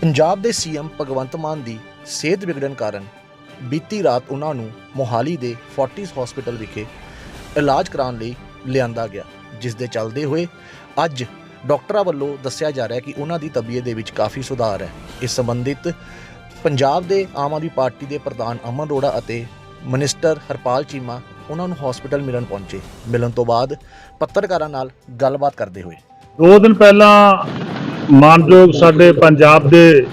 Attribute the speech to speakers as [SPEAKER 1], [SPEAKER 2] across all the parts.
[SPEAKER 1] ਪੰਜਾਬ ਦੇ ਸੀਐਮ ਭਗਵੰਤ ਮਾਨ ਦੀ ਸਿਹਤ ਵਿਗੜਨ ਕਾਰਨ ਬੀਤੀ ਰਾਤ ਉਹਨਾਂ ਨੂੰ ਮੋਹਾਲੀ ਦੇ ਫੋਰਟਿਸ ਹਸਪੀਟਲ ਵਿਖੇ ਇਲਾਜ ਕਰਾਉਣ ਲਈ ਲਿਆਂਦਾ ਗਿਆ, ਜਿਸ ਦੇ ਚੱਲਦੇ ਹੋਏ ਅੱਜ ਡਾਕਟਰਾਂ ਵੱਲੋਂ ਦੱਸਿਆ ਜਾ ਰਿਹਾ ਕਿ ਉਹਨਾਂ ਦੀ ਤਬੀਅਤ ਦੇ ਵਿੱਚ ਕਾਫੀ ਸੁਧਾਰ ਹੈ। ਇਸ ਸੰਬੰਧਿਤ ਪੰਜਾਬ ਦੇ ਆਮ ਆਦਮੀ ਪਾਰਟੀ ਦੇ ਪ੍ਰਧਾਨ ਅਮਨ ਅਰੋੜਾ ਅਤੇ ਮਿਨਿਸਟਰ ਹਰਪਾਲ ਚੀਮਾ ਉਹਨਾਂ ਨੂੰ ਹਸਪੀਟਲ ਮਿਲਣ ਪਹੁੰਚੇ। ਮਿਲਣ ਤੋਂ ਬਾਅਦ ਪੱਤਰਕਾਰਾਂ ਨਾਲ ਗੱਲਬਾਤ ਕਰਦੇ ਹੋਏ।
[SPEAKER 2] ਦੋ ਦਿਨ ਪਹਿਲਾਂ ਮਾਨਯੋਗ ਸਾਡੇ ਪੰਜਾਬ ਦੇ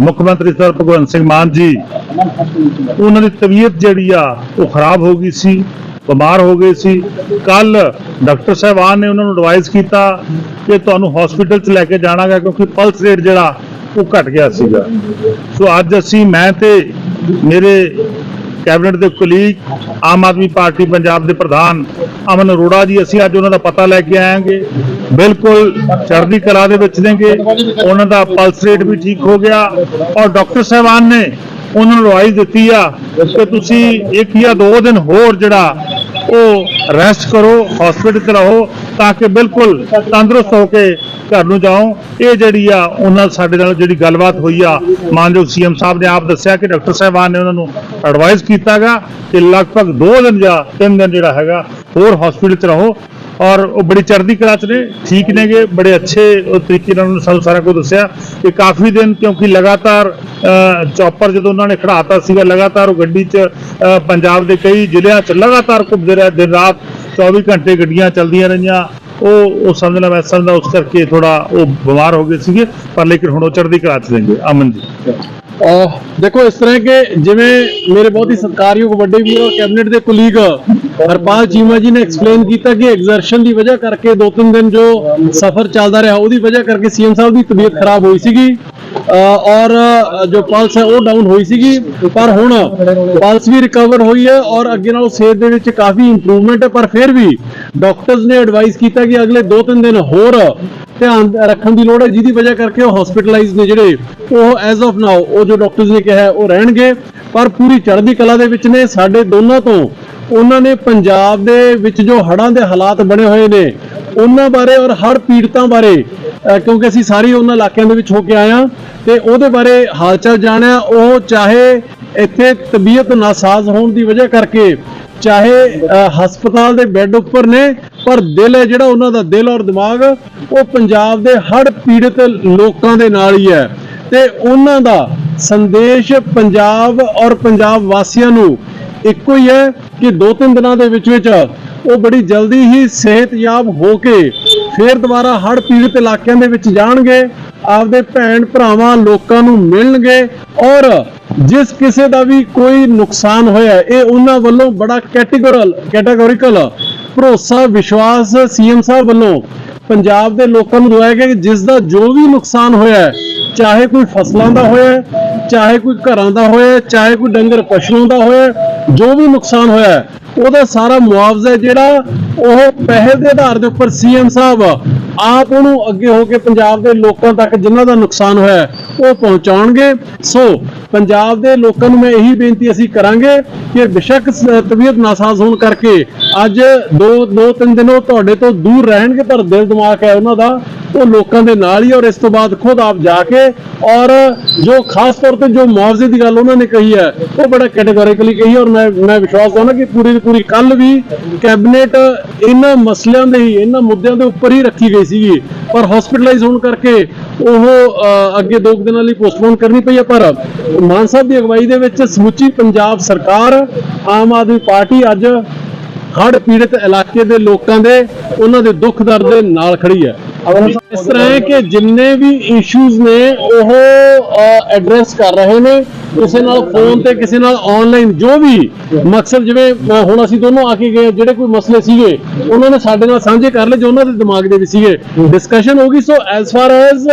[SPEAKER 2] ਮੁੱਖ ਮੰਤਰੀ ਸਰ ਭਗਵੰਤ ਸਿੰਘ ਮਾਨ ਜੀ, ਉਹਨਾਂ ਦੀ ਤਬੀਅਤ ਜਿਹੜੀ ਆ, ਉਹ ਖਰਾਬ ਹੋ ਗਈ ਸੀ, ਬਿਮਾਰ ਹੋ ਗਏ ਸੀ। ਕੱਲ ਡਾਕਟਰ ਸਾਹਿਬਾਨ ਨੇ ਉਹਨਾਂ ਨੂੰ ਐਡਵਾਈਸ ਕੀਤਾ ਕਿ ਤੁਹਾਨੂੰ ਹਸਪੀਟਲ 'ਚ ਲੈ ਕੇ ਜਾਣਾਗਾ ਕਿਉਂਕਿ ਪਲਸ ਰੇਟ ਜਿਹੜਾ, ਉਹ ਘਟ ਗਿਆ ਸੀਗਾ। ਸੋ ਅੱਜ ਅਸੀਂ, ਮੈਂ ਤੇ ਮੇਰੇ ਕੈਬਨਿਟ ਦੇ ਕੁਲੀਗ ਆਮ ਆਦਮੀ ਪਾਰਟੀ ਪੰਜਾਬ ਦੇ ਪ੍ਰਧਾਨ ਅਮਨ ਅਰੋੜਾ ਜੀ, ਅਸੀਂ ਅੱਜ ਉਹਨਾਂ ਦਾ ਪਤਾ ਲੈ ਕੇ ਆਏਾਂਗੇ ਬਿਲਕੁਲ ਚੜ੍ਹਦੀ ਕਲਾ ਦੇ ਵਿੱਚ ਨੇਗੇ। ਉਹਨਾਂ ਦਾ ਪਲਸ ਰੇਟ ਵੀ ਠੀਕ ਹੋ ਗਿਆ। ਔਰ ਡਾਕਟਰ ਸਾਹਿਬਾਨ ਨੇ ਉਹਨਾਂ ਨੂੰ ਅਡਵਾਈਸ ਦਿੱਤੀ ਆ ਕਿ ਤੁਸੀਂ ਇੱਕ ਜਾਂ ਦੋ ਦਿਨ ਹੋਰ ਜਿਹੜਾ ਉਹ ਰੈਸਟ ਕਰੋ ਹਸਪੀਟਲ 'ਚ ਰਹੋ, ਤਾਂ ਕਿ ਬਿਲਕੁਲ ਤੰਦਰੁਸਤ ਹੋ ਕੇ ਘਰ ਨੂੰ ਜਾਓ। ਇਹ ਜਿਹੜੀ ਆ, ਉਹਨਾਂ ਸਾਡੇ ਨਾਲ ਜਿਹੜੀ ਗੱਲਬਾਤ ਹੋਈ ਆ, ਮਾਨਯੋਗ ਸੀਐਮ ਸਾਹਿਬ ਨੇ ਆਪ ਦੱਸਿਆ ਕਿ ਡਾਕਟਰ ਸਾਹਿਬਾਨ ਨੇ ਉਹਨਾਂ ਨੂੰ ਐਡਵਾਈਸ ਕੀਤਾਗਾ ਕਿ ਲਗਭਗ 2 ਦਿਨ ਜਾਂ 3 ਦਿਨ ਜਿਹੜਾ ਹੈਗਾ ਹੋਰ ਹਸਪੀਟਲ 'ਚ ਰਹੋ ਔਰ ਉਹ ਬੜੀ ਚੜ੍ਹਦੀ ਕਲਾ 'ਚ ਨੇ, ਠੀਕ ਨੇਗੇ, ਬੜੇ ਅੱਛੇ ਤਰੀਕੇ ਨਾਲ ਉਹਨਾਂ ਨੇ ਸਾਨੂੰ ਸਾਰਾ ਕੁਝ ਦੱਸਿਆ। ਕਿ ਕਾਫੀ ਦਿਨ ਕਿਉਂਕਿ ਲਗਾਤਾਰ ਚੌਪਰ ਜਦੋਂ ਉਹਨਾਂ ਨੇ ਖੜਾਤਾ ਸੀਗਾ, ਲਗਾਤਾਰ ਉਹ ਗੱਡੀ 'ਚ ਪੰਜਾਬ ਦੇ ਕਈ ਜ਼ਿਲ੍ਹਿਆਂ 'ਚ ਲਗਾਤਾਰ ਘੁੰਮਦੇ ਰਹੇ, ਦਿਨ ਰਾਤ 24 ਘੰਟੇ ਗੱਡੀਆਂ ਚੱਲਦੀਆਂ ਰਹੀਆਂ। ਉਹ ਉਹ ਸਮਝਣਾ ਮੈਂ ਸਮਝਦਾ ਉਸ ਕਰਕੇ ਥੋੜਾ ਉਹ ਬਿਮਾਰ ਹੋ ਗਏ ਸੀਗੇ, ਪਰ ਲੇਕਿਨ ਹੁਣ ਉਹ ਚੜ੍ਹਦੀ ਕਲਾ 'ਚ ਨੇਗੇ ਅਮਨ ਜੀ।
[SPEAKER 3] ਦੇਖੋ ਇਸ ਤਰ੍ਹਾਂ ਕਿ ਜਿਵੇਂ ਮੇਰੇ ਬਹੁਤ ਹੀ ਸਤਿਕਾਰਯੋਗ ਵੱਡੇ ਵੀਰ ਔਰ ਕੈਬਨਿਟ ਦੇ ਕੁਲੀਗ ਹਰਪਾਲ ਚੀਮਾ ਜੀ ਨੇ ਐਕਸਪਲੇਨ ਕੀਤਾ ਕਿ ਐਗਜ਼ਰਸ਼ਨ ਦੀ ਵਜ੍ਹਾ ਕਰਕੇ ਦੋ ਤਿੰਨ ਦਿਨ ਜੋ ਸਫ਼ਰ ਚੱਲਦਾ ਰਿਹਾ, ਉਹਦੀ ਵਜ੍ਹਾ ਕਰਕੇ ਸੀਐਮ ਸਾਹਿਬ ਦੀ ਤਬੀਅਤ ਖਰਾਬ ਹੋਈ ਸੀਗੀ ਔਰ ਜੋ ਪਲਸ ਹੈ ਉਹ ਡਾਊਨ ਹੋਈ ਸੀਗੀ, ਪਰ ਹੁਣ ਪਲਸ ਵੀ ਰਿਕਵਰ ਹੋਈ ਹੈ ਔਰ ਅੱਗੇ ਨਾਲੋਂ ਸਿਹਤ ਦੇ ਵਿੱਚ ਕਾਫੀ ਇੰਪਰੂਵਮੈਂਟ ਹੈ, ਪਰ ਫਿਰ ਵੀ ਡਾਕਟਰਸ ਨੇ ਐਡਵਾਈਸ ਕੀਤਾ ਕਿ ਅਗਲੇ 2-3 ਦਿਨ ਹੋਰ ਧਿਆਨ ਰੱਖਣ ਦੀ ਲੋੜ ਹੈ, ਜਿਹਦੀ ਵਜ੍ਹਾ ਕਰਕੇ ਉਹ ਹਸਪੀਟਲਾਈਜ਼ ਨੇ ਜਿਹੜੇ। ਉਹ ਐਜ਼ ਆਫ ਨਾਓ ਉਹ ਜੋ ਡਾਕਟਰਸ ਨੇ ਕਿਹਾ ਉਹ ਰਹਿਣਗੇ। ਪਰ ਪੂਰੀ ਚੜ੍ਹਦੀ ਕਲਾ ਦੇ ਵਿੱਚ ਨੇ, ਸਾਡੇ ਦੋਨਾਂ ਤੋਂ ਉਹਨਾਂ ਨੇ ਪੰਜਾਬ ਦੇ ਵਿੱਚ ਜੋ ਹੜ੍ਹਾਂ ਦੇ ਹਾਲਾਤ ਬਣੇ ਹੋਏ ਨੇ, ਉਹਨਾਂ ਬਾਰੇ ਔਰ ਹੜ੍ਹ ਪੀੜਤਾਂ ਬਾਰੇ ਕਿਉਂਕਿ ਅਸੀਂ ਸਾਰੇ ਉਹਨਾਂ ਇਲਾਕਿਆਂ ਦੇ ਵਿੱਚ ਹੋ ਕੇ ਆਏ ਹਾਂ ਤੇ ਉਹਦੇ ਬਾਰੇ ਹਾਲਚਾਲ ਜਾਣਿਆ। ਉਹ ਚਾਹੇ ਇੱਥੇ ਤਬੀਅਤ ਨਾਸਾਜ਼ ਹੋਣ ਦੀ ਵਜ੍ਹਾ ਕਰਕੇ ਚਾਹੇ ਹਸਪਤਾਲ ਦੇ ਬੈੱਡ ਉੱਪਰ ਨੇ, ਪਰ ਦਿਲ ਹੈ ਜਿਹੜਾ ਉਹਨਾਂ ਦਾ ਦਿਲ ਔਰ ਦਿਮਾਗ, ਉਹ ਪੰਜਾਬ ਦੇ ਹੜ੍ਹ ਪੀੜਤ ਲੋਕਾਂ ਦੇ ਨਾਲ ਹੀ ਹੈ। ਤੇ ਉਹਨਾਂ ਦਾ ਸੰਦੇਸ਼ ਪੰਜਾਬ ਔਰ ਪੰਜਾਬ ਵਾਸੀਆਂ ਨੂੰ ਇੱਕੋ ਹੀ ਹੈ ਕਿ ਦੋ ਤਿੰਨ ਦਿਨਾਂ ਦੇ ਵਿੱਚ ਵਿੱਚ ਉਹ ਬੜੀ ਜਲਦੀ ਹੀ ਸਿਹਤਯਾਬ ਹੋ ਕੇ ਫੇਰ ਦੁਬਾਰਾ ਹੜ੍ਹ ਪੀੜਤ ਇਲਾਕਿਆਂ ਦੇ ਵਿੱਚ ਜਾਣਗੇ ਆਪਦੇ ਭੈਣ ਭਰਾਵਾਂ ਲੋਕਾਂ ਨੂੰ ਮਿਲਣਗੇ ਔਰ ਜਿਸ ਕਿਸੇ ਦਾ ਵੀ ਕੋਈ ਨੁਕਸਾਨ ਹੋਇਆ ਇਹ ਉਹਨਾਂ ਵੱਲੋਂ ਬੜਾ ਕੈਟੇਗੋਰਲ ਕੈਟਾਗੋਰੀਕਲ ਭਰੋਸਾ ਵਿਸ਼ਵਾਸ ਸੀਐਮ ਸਾਹਿਬ ਵੱਲੋਂ ਪੰਜਾਬ ਦੇ ਲੋਕਾਂ ਨੂੰ ਦਵਾਇਆ ਗਿਆ ਕਿ ਜਿਸ ਦਾ ਜੋ ਵੀ ਨੁਕਸਾਨ ਹੋਇਆ ਹੈ, ਚਾਹੇ ਕੋਈ ਫਸਲਾਂ ਦਾ ਹੋਇਆ, ਚਾਹੇ ਕੋਈ ਘਰਾਂ ਦਾ ਹੋਇਆ, ਚਾਹੇ ਕੋਈ ਡੰਗਰ ਪਸ਼ੂਆਂ ਦਾ ਹੋਇਆ, ਜੋ ਵੀ ਨੁਕਸਾਨ ਹੋਇਆ, ਉਹਦਾ ਸਾਰਾ ਮੁਆਵਜ਼ਾ ਹੈ ਜਿਹੜਾ ਉਹ ਪਹਿਲ ਦੇ ਆਧਾਰ ਦੇ ਉੱਪਰ ਸੀਐਮ ਸਾਹਿਬ ਆਪ ਉਹਨੂੰ ਅੱਗੇ ਹੋ ਕੇ ਪੰਜਾਬ ਦੇ ਲੋਕਾਂ ਤੱਕ ਜਿਨ੍ਹਾਂ ਦਾ ਨੁਕਸਾਨ ਹੋਇਆ, ਉਹ ਪਹੁੰਚਾਉਣਗੇ। ਸੋ ਪੰਜਾਬ ਦੇ ਲੋਕਾਂ ਨੂੰ ਮੈਂ ਇਹੀ ਬੇਨਤੀ ਅਸੀਂ ਕਰਾਂਗੇ ਕਿ ਬਿਸ਼ੱਕ ਤਬੀਅਤ ਨਾਸਾਜ਼ ਹੋਣ ਕਰਕੇ ਅੱਜ ਦੋ ਦੋ, ਤਿੰਨ ਦਿਨ ਉਹ ਤੁਹਾਡੇ ਤੋਂ ਦੂਰ ਰਹਿਣਗੇ, ਪਰ ਦਿਲ ਦਿਮਾਗ ਹੈ ਉਹਨਾਂ ਦਾ ਉਹ ਲੋਕਾਂ ਦੇ ਨਾਲ ਹੀ ਔਰ ਇਸ ਤੋਂ ਬਾਅਦ ਖੁਦ ਆਪ ਜਾ ਕੇ ਔਰ ਜੋ ਖਾਸ ਤੌਰ ਤੇ ਜੋ ਮੁਆਵਜ਼ੇ ਦੀ ਗੱਲ ਉਹਨਾਂ ਨੇ ਕਹੀ ਹੈ, ਉਹ ਬੜਾ ਕੈਟਾਗੋਰੀਕਲੀ ਕਹੀ ਔਰ ਮੈਂ ਮੈਂ ਵਿਸ਼ਵਾਸ ਕਰਦਾ ਕਿ ਪੂਰੀ ਦੀ ਪੂਰੀ ਕੱਲ ਵੀ ਕੈਬਨਿਟ ਇਹਨਾਂ ਮਸਲਿਆਂ ਦੇ ਹੀ, ਇਹਨਾਂ ਮੁੱਦਿਆਂ ਦੇ ਉੱਪਰ ਹੀ ਰੱਖੀ ਗਈ ਸੀਗੀ। ਪਰ ਹਸਪੀਟਲਾਈਜ਼ ਹੋਣ ਕਰਕੇ ਉਹ ਅੱਗੇ ਦੋ ਕੁ ਦਿਨਾਂ ਲਈ ਪੋਸਟਪੋਨ ਕਰਨੀ ਪਈ ਹੈ, ਪਰ ਮਾਨ ਸਾਹਿਬ ਦੀ ਅਗਵਾਈ ਦੇ ਵਿੱਚ ਸਮੁੱਚੀ ਪੰਜਾਬ ਸਰਕਾਰ, ਆਮ ਆਦਮੀ ਪਾਰਟੀ ਅੱਜ ਹੜ੍ਹ ਪੀੜਤ ਇਲਾਕੇ ਦੇ ਲੋਕਾਂ ਦੇ, ਉਹਨਾਂ ਦੇ ਦੁੱਖ ਦਰਦ ਦੇ ਨਾਲ ਖੜੀ ਹੈ। ਇਸ ਤਰ੍ਹਾਂ ਹੈ ਕਿ ਜਿੰਨੇ ਵੀ ਇਸ਼ੂਜ਼ ਨੇ, ਉਹ ਐਡਰੈਸ ਕਰ ਰਹੇ ਨੇ, ਕਿਸੇ ਨਾਲ ਫੋਨ ਤੇ, ਕਿਸੇ ਨਾਲ ਆਨਲਾਈਨ ਜੋ ਵੀ ਮਕਸਦ ਜਿਵੇਂ ਹੁਣ ਅਸੀਂ ਦੋਨੋਂ ਆ ਕੇ ਗਏ, ਜਿਹੜੇ ਕੋਈ ਮਸਲੇ ਸੀਗੇ, ਉਹਨਾਂ ਨੇ ਸਾਡੇ ਨਾਲ ਸਾਂਝੇ ਕਰ ਲਏ, ਜੋ ਉਹਨਾਂ ਦੇ ਦਿਮਾਗ ਦੇ ਵਿੱਚ ਸੀਗੇ। ਡਿਸਕਸ਼ਨ ਹੋ ਗਈ so as far as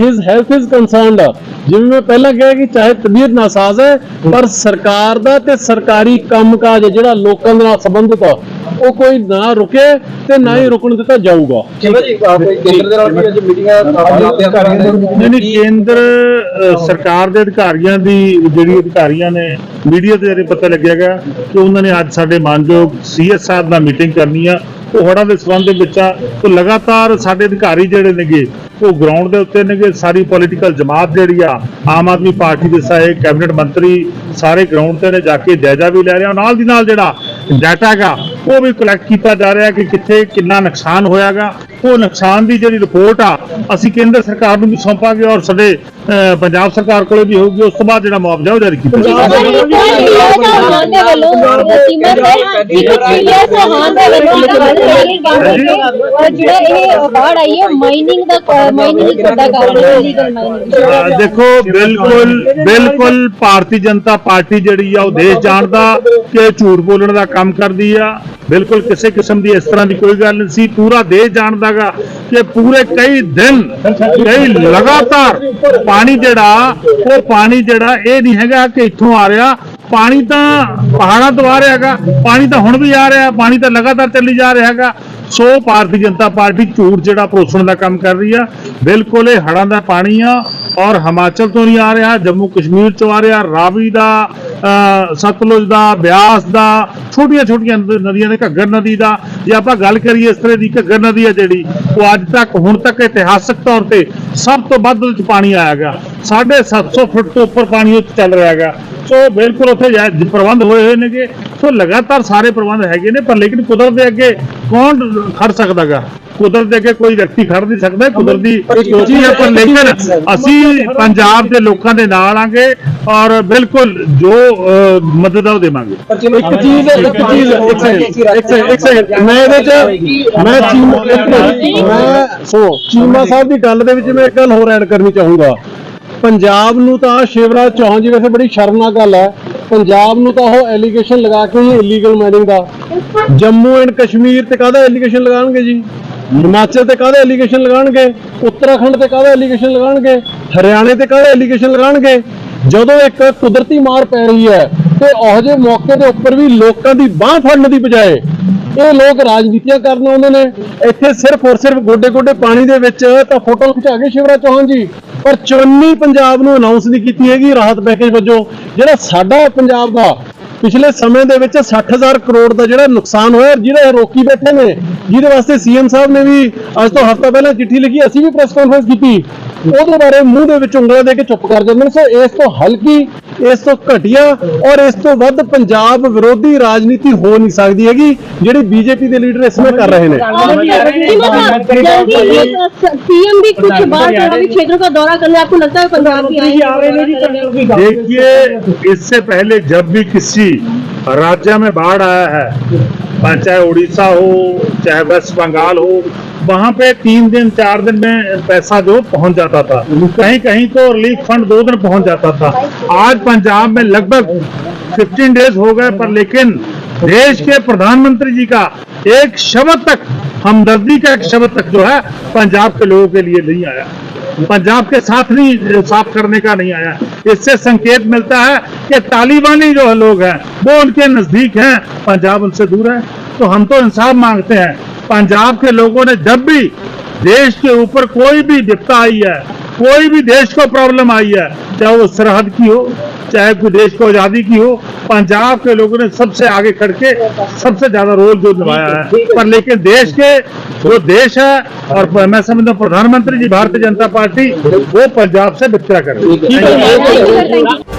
[SPEAKER 3] his health is concerned ਜਿਵੇਂ ਮੈਂ ਪਹਿਲਾਂ ਕਿਹਾ ਕਿ ਚਾਹੇ ਤਬੀਅਤ ਨਾਸਾਜ਼ ਹੈ, ਪਰ ਸਰਕਾਰ ਦਾ ਤੇ ਸਰਕਾਰੀ ਕੰਮਕਾਜ ਹੈ ਜਿਹੜਾ ਲੋਕਾਂ ਦੇ ਨਾਲ ਸੰਬੰਧਿਤ ਉਹ ਕੋਈ ਨਾ ਰੁਕੇ ਤੇ ਨਾ ਹੀ ਰੁਕਣ ਦਿੱਤਾ ਜਾਊਗਾ।
[SPEAKER 4] ਜੀ ਕੇਂਦਰ ਦੇ ਨਾਲ ਵੀ ਅੱਜ ਮੀਟਿੰਗਾਂ ਕਰਦੇ
[SPEAKER 2] ਨਹੀਂ ਨਹੀਂ ਕੇਂਦਰ ਅ, ਸਰਕਾਰ ਦੇ ਅਧਿਕਾਰੀਆਂ ਦੀ ਜਿਹੜੀ ਅਧਿਕਾਰੀਆਂ ਨੇ ਮੀਡੀਆ ਦੇ ਜ਼ਰੀਏ ਪਤਾ ਲੱਗਿਆ ਗਿਆ ਕਿ ਉਹਨਾਂ ਨੇ ਅੱਜ ਸਾਡੇ ਮਾਨਯੋਗ ਸੀਐਸ ਸਾਹਿਬ ਨਾਲ ਮੀਟਿੰਗ ਕਰਨੀ ਆ। ਉਹ ਹੜ੍ਹਾਂ ਦੇ ਸੰਬੰਧ ਦੇ ਵਿੱਚ ਆ। ਤੇ ਲਗਾਤਾਰ ਸਾਡੇ ਅਧਿਕਾਰੀ ਜਿਹੜੇ ਨੇਗੇ ਉਹ ਗਰਾਊਂਡ ਦੇ ਉੱਤੇ ਨੇਗੇ। ਸਾਰੀ ਪੋਲੀਟੀਕਲ ਜਮਾਤ ਜਿਹੜੀ ਆ ਆਮ ਆਦਮੀ ਪਾਰਟੀ ਦੇ ਸਾਰੇ ਕੈਬਨਿਟ ਮੰਤਰੀ ਸਾਰੇ ਗਰਾਊਂਡ ਤੇ ਨੇ ਜਾ ਕੇ ਜਾਇਜ਼ਾ ਵੀ ਲੈ ਰਹੇ। ਆ ਨਾਲ ਦੀ ਨਾਲ ਜਿਹੜਾ ਡਾਟਾ ਹੈਗਾ ਉਹ ਵੀ ਕਲੈਕਟ ਕੀਤਾ ਜਾ ਰਿਹਾ ਕਿ ਕਿੱਥੇ ਕਿੰਨਾ ਨੁਕਸਾਨ ਹੋਇਆਗਾ ਉਹ ਨੁਕਸਾਨ ਦੀ ਜਿਹੜੀ ਰਿਪੋਰਟ ਆ ਅਸੀਂ ਕੇਂਦਰ ਸਰਕਾਰ ਨੂੰ ਵੀ ਸੌਂਪਾਂਗੇ ਔਰ ਸਾਡੇ ਪੰਜਾਬ ਸਰਕਾਰ ਕੋਲੇ ਵੀ ਹੋਊਗੀ ਉਸ ਤੋਂ ਬਾਅਦ ਜਿਹੜਾ ਮੁਆਵਜ਼ਾ ਉਹ ਜਾਰੀ ਕੀਤਾ ਦੇਖੋ ਬਿਲਕੁਲ ਬਿਲਕੁਲ ਭਾਰਤੀ ਜਨਤਾ ਪਾਰਟੀ ਜਿਹੜੀ ਆ ਉਹ ਦੇਸ਼ ਜਾਣਦਾ ਕਿ ਝੂਠ ਬੋਲਣ ਦਾ ਕੰਮ ਕਰਦੀ ਆ ਬਿਲਕੁਲ ਕਿਸੇ ਕਿਸਮ ਦੀ ਇਸ ਤਰ੍ਹਾਂ ਦੀ ਕੋਈ ਗੱਲ ਨਹੀਂ ਸੀ। ਪੂਰਾ ਦੇਸ਼ ਜਾਣਦਾਗਾ ਕਿ ਪੂਰੇ ਕਈ ਦਿਨ ਕਈ ਲਗਾਤਾਰ ਪਾਣੀ ਜਿਹੜਾ, ਉਹ ਪਾਣੀ ਜਿਹੜਾ ਇਹ ਨਹੀਂ ਹੈਗਾ ਕਿ ਇੱਥੋਂ ਆ ਰਿਹਾ। ਪਾਣੀ ਤਾਂ ਪਹਾੜਾਂ ਤੋਂ ਆ ਰਿਹਾ ਹੈਗਾ, ਪਾਣੀ ਤਾਂ ਹੁਣ ਵੀ ਆ ਰਿਹਾ, ਪਾਣੀ ਤਾਂ ਲਗਾਤਾਰ ਚੱਲੀ ਜਾ ਰਿਹਾ ਹੈਗਾ। ਸੋ ਭਾਰਤੀ ਜਨਤਾ ਪਾਰਟੀ ਝੂਠ ਜਿਹੜਾ ਪਰੋਸਣ ਦਾ ਕੰਮ ਕਰ ਰਹੀ ਆ। ਬਿਲਕੁਲ ਇਹ ਹੜ੍ਹਾਂ ਦਾ ਪਾਣੀ ਆ ਔਰ ਹਿਮਾਚਲ ਤੋਂ ਨਹੀਂ ਆ ਰਿਹਾ, ਜੰਮੂ ਕਸ਼ਮੀਰ ਤੋਂ ਆ ਰਿਹਾ, ਰਾਵੀ ਦਾ ਸਤਲੁਜ ਦਾ, ਬਿਆਸ ਦਾ ਛੋਟੀਆਂ ਛੋਟੀਆਂ ਨਦੀਆਂ ਦੇ ਘੱਗਰ ਨਦੀ ਦਾ। ਜੇ ਆਪਾਂ ਗੱਲ ਕਰੀਏ ਇਸ ਤਰ੍ਹਾਂ ਦੀ ਘੱਗਰ ਨਦੀ ਆ ਜਿਹੜੀ, ਉਹ ਅੱਜ ਤੱਕ, ਹੁਣ ਤੱਕ ਇਤਿਹਾਸਕ ਤੌਰ ਤੇ ਸਭ ਤੋਂ ਵੱਧ ਉਹਦੇ ਚ ਪਾਣੀ ਆਇਆਗਾ 750 ਫੁੱਟ ਤੋਂ ਉੱਪਰ ਪਾਣੀ ਉਹ 'ਚ ਚੱਲ ਰਿਹਾ ਹੈਗਾ। ਸੋ ਬਿਲਕੁਲ ਉੱਥੇ ਜਾ- ਜ- ਪ੍ਰਬੰਧ ਹੋਏ ਹੋਏ ਨੇਗੇ ਸੋ ਲਗਾਤਾਰ ਸਾਰੇ ਪ੍ਰਬੰਧ ਹੈਗੇ ਨੇ ਪਰ ਲੇਕਿਨ ਕੁਦਰਤ ਦੇ ਅੱਗੇ ਕੌਣ ਖੜ ਸਕਦਾਗਾ? ਕੁਦਰਤ ਦੇ ਅੱਗੇ ਕੋਈ ਵਿਅਕਤੀ ਖੜ ਨਹੀਂ ਸਕਦਾ ਕੁਦਰਤ ਦੀ ਚੀਜ਼ ਹੈ ਪਰ ਲੇਕਿਨ ਅਸੀਂ ਪੰਜਾਬ ਦੇ ਲੋਕਾਂ ਦੇ ਨਾਲ ਆਂਗੇ ਔਰ ਬਿਲਕੁਲ ਜੋ ਮਦਦ ਆ ਉਹ ਦੇਵਾਂਗੇ।
[SPEAKER 3] ਇੱਕ ਚੀਜ਼ ਇੱਕ ਚੀਜ਼ ਇੱਕ ਸੈਕਿੰਡ ਮੈਂ ਇਹਦੇ ਚ ਮੈਂ ਚੀਮਾ ਇੱਕ ਮਿੰਟ, ਮੈਂ ਸੋ ਚੀਮਾ ਸਾਹਿਬ ਦੀ ਗੱਲ ਦੇ ਵਿੱਚ ਮੈਂ ਇੱਕ ਗੱਲ ਹੋਰ ਐਡ ਕਰਨੀ ਚਾਹੂੰਗਾ। ਪੰਜਾਬ ਨੂੰ ਤਾਂ ਸ਼ਿਵਰਾਜ ਚੌਹਾਨ ਜੀ ਵੈਸੇ ਬੜੀ ਸ਼ਰਮਨਾਕ ਗੱਲ ਹੈ। ਪੰਜਾਬ ਨੂੰ ਤਾਂ ਉਹ ਐਲੀਗੇਸ਼ਨ ਲਗਾ ਕੇ ਹੀ ਇਲੀਗਲ ਮਾਈਨਿੰਗ ਦਾ। ਜੰਮੂ ਐਂਡ ਕਸ਼ਮੀਰ ਤੇ ਕਾਹਦਾ ਐਲੀਗੇਸ਼ਨ ਲਗਾਉਣਗੇ ਜੀ? ਹਿਮਾਚਲ ਤੇ ਕਾਹਦਾ ਐਲੀਗੇਸ਼ਨ ਲਗਾਉਣਗੇ? ਉੱਤਰਾਖੰਡ ਤੇ ਕਾਹਦਾ ਐਲੀਗੇਸ਼ਨ ਲਗਾਉਣਗੇ? ਹਰਿਆਣੇ ਤੇ ਕਾਹਦਾ ਐਲੀਗੇਸ਼ਨ ਲਗਾਉਣਗੇ? ਜਦੋਂ ਇੱਕ ਕੁਦਰਤੀ ਮਾਰ ਪੈ ਰਹੀ ਹੈ, ਤੇ ਉਹੋ ਜਿਹੇ ਮੌਕੇ ਦੇ ਉੱਪਰ ਵੀ ਲੋਕਾਂ ਦੀ ਬਾਹ ਫੜਨ ਦੀ ਬਜਾਏ ਇਹ ਲੋਕ ਰਾਜਨੀਤੀਆਂ ਕਰਨ ਆਉਂਦੇ ਨੇ। ਇੱਥੇ ਸਿਰਫ ਔਰ ਸਿਰਫ ਗੋਡੇ ਗੋਡੇ ਪਾਣੀ ਦੇ ਵਿੱਚ ਤਾਂ ਫੋਟੋ ਖਿਚਾ ਕੇ ਸ਼ਿਵਰਾਜ ਚੌਹਾਨ ਜੀ। ਪਰ ਚੁੰਨੀ ਪੰਜਾਬ ਨੂੰ ਅਨਾਉਂਸ ਨਹੀਂ ਕੀਤੀ ਹੈਗੀ ਰਾਹਤ ਪੈਕੇਜ ਵਜੋਂ। ਜਿਹੜਾ ਸਾਡਾ ਪੰਜਾਬ ਦਾ ਪਿਛਲੇ ਸਮੇਂ ਦੇ ਵਿੱਚ 60000 ਕਰੋੜ ਦਾ ਜਿਹੜਾ ਨੁਕਸਾਨ ਹੋਇਆ ਜਿਹਦਾ ਇਹ ਰੋਕੀ ਬੈਠੇ ਨੇ, ਜਿਹਦੇ ਵਾਸਤੇ ਸੀਐਮ ਸਾਹਿਬ ਨੇ ਵੀ ਅੱਜ ਤੋਂ ਹਫ਼ਤਾ ਪਹਿਲਾਂ ਚਿੱਠੀ ਲਿਖੀ, ਅਸੀਂ ਵੀ ਪ੍ਰੈਸ ਕਾਨਫਰੰਸ ਕੀਤੀ। ਉਹਦੇ ਬਾਰੇ ਮੂੰਹ ਦੇ ਵਿੱਚ ਉਂਗਲਾਂ ਦੇ ਕੇ ਚੁੱਪ ਕਰ ਜਾਂਦੇ ਨੇ। ਸੋ ਇਸ ਤੋਂ ਹਲਕੀ ਇਸ ਤੋਂ ਘਟੀਆ ਔਰ ਇਸ ਤੋਂ ਵੱਧ ਪੰਜਾਬ ਵਿਰੋਧੀ ਰਾਜਨੀਤੀ ਹੋ ਨਹੀਂ ਸਕਦੀ ਹੈਗੀ ਜਿਹੜੀ ਬੀਜੇਪੀ ਦੇ ਲੀਡਰ ਇਸ ਸਮੇਂ ਕਰ ਰਹੇ ਨੇ
[SPEAKER 5] जल्दी सीएम भी कुछ बार चुनावी क्षेत्रों का दौरा करने आपको लगता है पंजाब भी आएंगे
[SPEAKER 2] देखिए इससे पहले जब भी किसी राज्य में बाढ़ आया है चाहे उड़ीसा हो चाहे वेस्ट बंगाल हो, वहाँ पे तीन दिन, चार दिन में पैसा जो पहुँच जाता था। कहीं कहीं तो रिलीफ फंड दो दिन पहुँच जाता था। आज पंजाब में लगभग 15 डेज़ हो गए, पर लेकिन देश के प्रधानमंत्री जी का एक शब्द तक, हमदर्दी का एक शब्द तक जो है, पंजाब के लोगों के लिए नहीं आया। पंजाब के साथ नहीं, साफ़ करने का नहीं आया। इससे संकेत मिलता है कि तालिबानी जो लोग हैं, वो उनके नज़दीक हैं। पंजाब उनसे दूर है। तो हम तो इंसाफ मांगते हैं। पंजाब के लोगों ने जब भी देश के ऊपर कोई भी विपता आई है कोई भी देश को प्रॉब्लम आई है चाहे वो सरहद की हो चाहे कोई देश को आज़ादी की हो पंजाब के लोगों ने सबसे आगे खड़ के सबसे ज़्यादा रोल जो निभाया है। पर लेकिन देश के जो देश है और मैं समझता हूँ प्रधानमंत्री जी भारतीय जनता पार्टी वो पंजाब से बिखरा कर है।